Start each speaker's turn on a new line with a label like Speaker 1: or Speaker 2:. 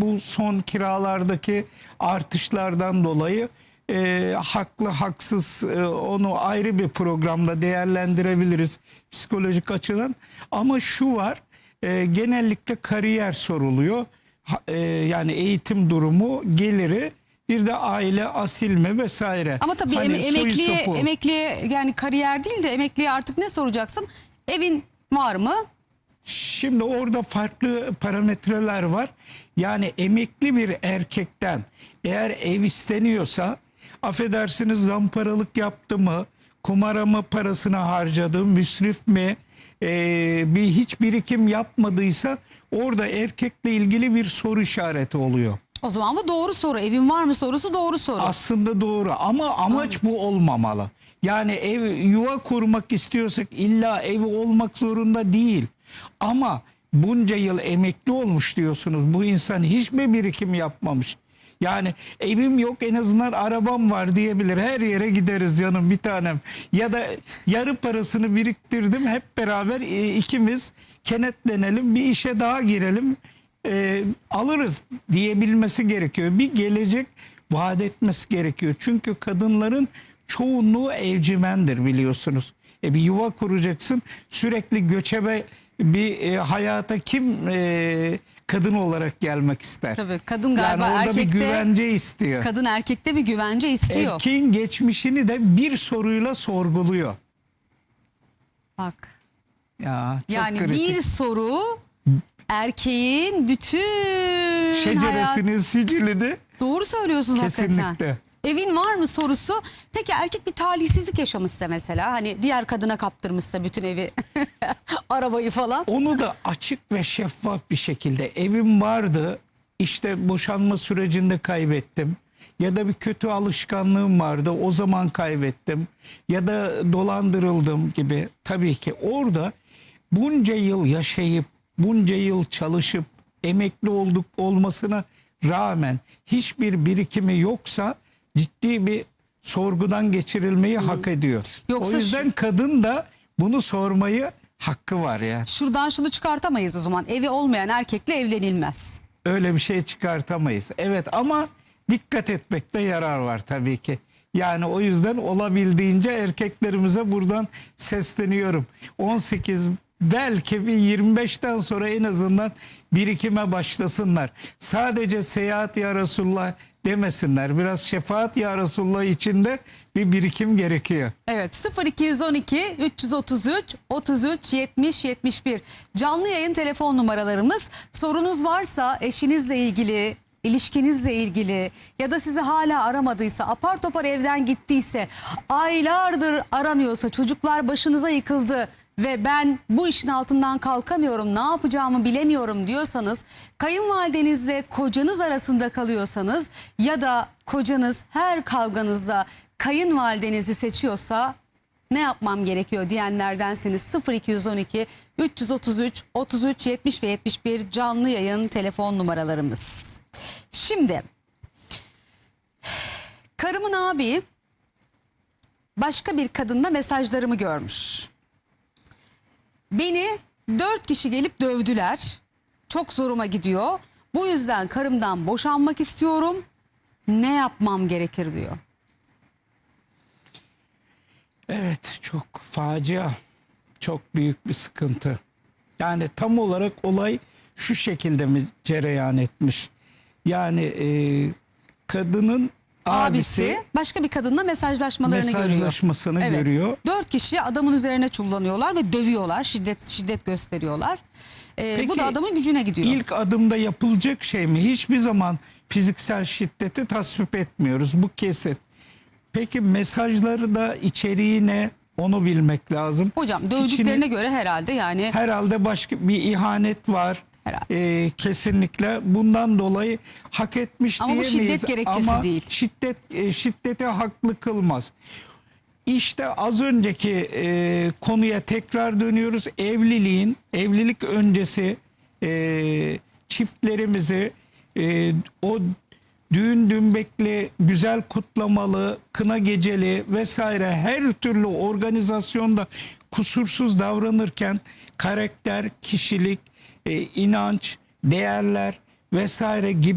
Speaker 1: bu son kiralardaki artışlardan dolayı e, haklı haksız e, onu ayrı bir programda değerlendirebiliriz psikolojik açıdan. Ama şu var e, genellikle kariyer soruluyor. Ha- e, yani eğitim durumu, geliri bir de aile asilme vesaire.
Speaker 2: Ama tabii
Speaker 1: Hani
Speaker 2: em- emekliye, emekliye yani kariyer değil de emekliye artık ne soracaksın? Evin var mı?
Speaker 1: Şimdi orada farklı parametreler var. Yani emekli bir erkekten eğer ev isteniyorsa affedersiniz zamparalık yaptı mı, kumara mı parasını harcadı, müsrif mi, ee, bir hiç birikim yapmadıysa orada erkekle ilgili bir soru işareti oluyor.
Speaker 2: O zaman bu doğru soru. Evin var mı sorusu doğru soru.
Speaker 1: Aslında doğru ama amaç bu olmamalı. Yani ev yuva kurmak istiyorsak illa evi olmak zorunda değil. Ama bunca yıl emekli olmuş diyorsunuz. Bu insan hiç mi birikim yapmamış? Yani evim yok en azından arabam var diyebilir. Her yere gideriz canım bir tanem. Ya da yarı parasını biriktirdim hep beraber e, ikimiz kenetlenelim bir işe daha girelim e, alırız diyebilmesi gerekiyor. Bir gelecek vaat etmesi gerekiyor. Çünkü kadınların çoğunluğu evcimendir biliyorsunuz. E bir yuva kuracaksın sürekli göçebe bir e, hayata kim e, kadın olarak gelmek ister?
Speaker 2: Tabii kadın galiba
Speaker 1: yani orada
Speaker 2: erkekte
Speaker 1: bir güvence istiyor.
Speaker 2: kadın erkekte bir güvence istiyor.
Speaker 1: Erkeğin geçmişini de bir soruyla sorguluyor.
Speaker 2: Bak.
Speaker 1: Ya çok
Speaker 2: Yani
Speaker 1: kritik.
Speaker 2: bir soru erkeğin bütün hayat...
Speaker 1: şeceresinin sicilini
Speaker 2: Doğru söylüyorsunuz hakikaten. Evin var mı sorusu. Peki erkek bir talihsizlik yaşamışsa mesela hani diğer kadına kaptırmışsa bütün evi arabayı falan.
Speaker 1: Onu da açık ve şeffaf bir şekilde evim vardı işte boşanma sürecinde kaybettim ya da bir kötü alışkanlığım vardı o zaman kaybettim ya da dolandırıldım gibi tabii ki orada bunca yıl yaşayıp bunca yıl çalışıp emekli olduk olmasına rağmen hiçbir birikimi yoksa ciddi bir sorgudan geçirilmeyi hak ediyor.
Speaker 2: Yoksa
Speaker 1: o
Speaker 2: şu-
Speaker 1: yüzden kadın da bunu sormayı hakkı var ya.
Speaker 2: Şuradan şunu çıkartamayız o zaman. Evi olmayan erkekle evlenilmez.
Speaker 1: Öyle bir şey çıkartamayız. Evet ama dikkat etmekte yarar var tabii ki. Yani o yüzden olabildiğince erkeklerimize buradan sesleniyorum. 18 belki bir 25'ten sonra en azından birikime başlasınlar. Sadece seyahat ya Resulullah demesinler. Biraz şefaat ya Resulullah içinde bir birikim gerekiyor.
Speaker 2: Evet 0212 333 33 70 71 canlı yayın telefon numaralarımız. Sorunuz varsa eşinizle ilgili, ilişkinizle ilgili ya da sizi hala aramadıysa, apar topar evden gittiyse, aylardır aramıyorsa, çocuklar başınıza yıkıldı ve ben bu işin altından kalkamıyorum, ne yapacağımı bilemiyorum diyorsanız, kayınvalidenizle kocanız arasında kalıyorsanız ya da kocanız her kavganızda kayınvalidenizi seçiyorsa ne yapmam gerekiyor diyenlerdenseniz 0212 333 33 70 ve 71 canlı yayın telefon numaralarımız. Şimdi karımın abi başka bir kadınla mesajlarımı görmüş. Beni dört kişi gelip dövdüler. Çok zoruma gidiyor. Bu yüzden karımdan boşanmak istiyorum. Ne yapmam gerekir diyor.
Speaker 1: Evet çok facia. Çok büyük bir sıkıntı. Yani tam olarak olay şu şekilde mi cereyan etmiş? Yani e, kadının abisi,
Speaker 2: abisi başka bir kadınla mesajlaşmalarını görüyor.
Speaker 1: mesajlaşmasını
Speaker 2: Evet.
Speaker 1: görüyor.
Speaker 2: Dört kişi adamın üzerine çullanıyorlar ve dövüyorlar. Şiddet şiddet gösteriyorlar. Ee, bu
Speaker 1: Peki,
Speaker 2: da adamın gücüne gidiyor.
Speaker 1: İlk adımda yapılacak şey mi? Hiçbir zaman fiziksel şiddeti tasvip etmiyoruz. Bu kesin. Peki mesajları da içeriği ne? Onu bilmek lazım.
Speaker 2: Hocam
Speaker 1: İçini-
Speaker 2: dövdüklerine göre herhalde yani
Speaker 1: herhalde başka bir ihanet var.
Speaker 2: Herhalde.
Speaker 1: Ee, kesinlikle bundan dolayı hak etmiş
Speaker 2: Ama bu
Speaker 1: diyemeyiz.
Speaker 2: şiddet gerekçesi
Speaker 1: Ama
Speaker 2: değil.
Speaker 1: Şiddet e, şiddete haklı kılmaz. İşte az önceki e, konuya tekrar dönüyoruz. Evliliğin, evlilik öncesi e, çiftlerimizi e, o düğün dümbekli, güzel kutlamalı, kına geceli vesaire her türlü organizasyonda kusursuz davranırken karakter, kişilik, e, inanç, değerler vesaire gibi